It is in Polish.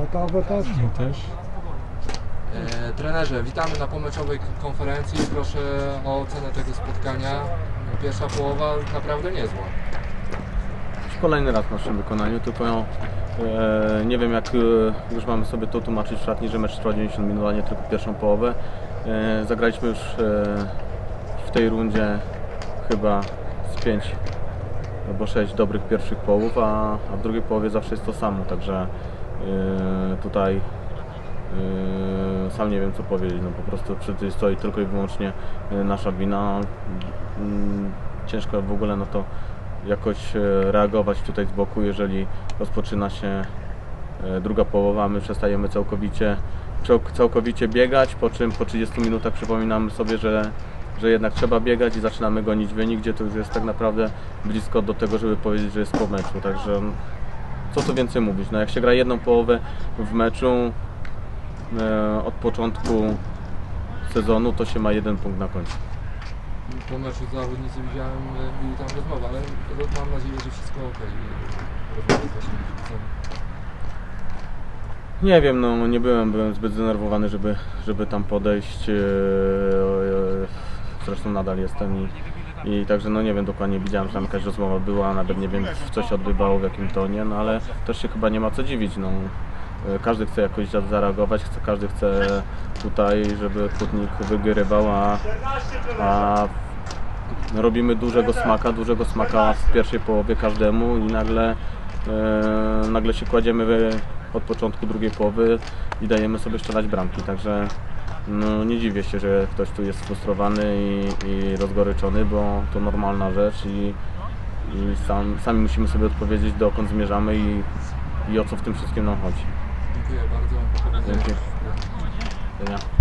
Gotowe też? No też. E, trenerze, witamy na pomeczowej k- konferencji. Proszę o ocenę tego spotkania. Pierwsza połowa naprawdę niezła. Kolejny raz w naszym wykonaniu, tylko e, nie wiem jak e, już mamy sobie to tłumaczyć w szatni, że mecz trwa 90 minut, a nie tylko pierwszą połowę. E, zagraliśmy już e, w tej rundzie chyba z 5 albo 6 dobrych pierwszych połów, a, a w drugiej połowie zawsze jest to samo, także tutaj e, sam nie wiem co powiedzieć, no po prostu przy tym stoi tylko i wyłącznie e, nasza wina. Mm, Ciężko w ogóle na to jakoś e, reagować tutaj z boku, jeżeli rozpoczyna się e, druga połowa, my przestajemy całkowicie, cał- całkowicie biegać, po czym po 30 minutach przypominamy sobie, że, że jednak trzeba biegać i zaczynamy gonić wynik, gdzie to już jest tak naprawdę blisko do tego, żeby powiedzieć, że jest po meczu, także co tu więcej mówić, no jak się gra jedną połowę w meczu e, od początku sezonu, to się ma jeden punkt na końcu. Po meczu zawodnicy widziałem, e, byli tam rozmowy, ale mam nadzieję, że wszystko ok. Rozmowy z waszymi kibicami. Nie wiem, no nie byłem, byłem zbyt zdenerwowany, żeby, żeby tam podejść. e, e, Zresztą nadal jestem i, i także no nie wiem dokładnie, widziałem, że tam jakaś rozmowa była, nawet nie wiem, co się odbywało, w jakim tonie, no ale też się chyba nie ma co dziwić, no. E, Każdy chce jakoś za- zareagować, każdy chce tutaj, żeby Hutnik wygrywał, a, a robimy dużego smaka, dużego smaka w pierwszej połowie każdemu i nagle, e, nagle się kładziemy w- od początku drugiej połowy i dajemy sobie strzelać bramki, także no, nie dziwię się, że ktoś tu jest frustrowany i, i rozgoryczony, bo to normalna rzecz i, i sam, sami musimy sobie odpowiedzieć dokąd zmierzamy i, i o co w tym wszystkim nam chodzi. Dziękuję bardzo. Dzięki. Do widzenia.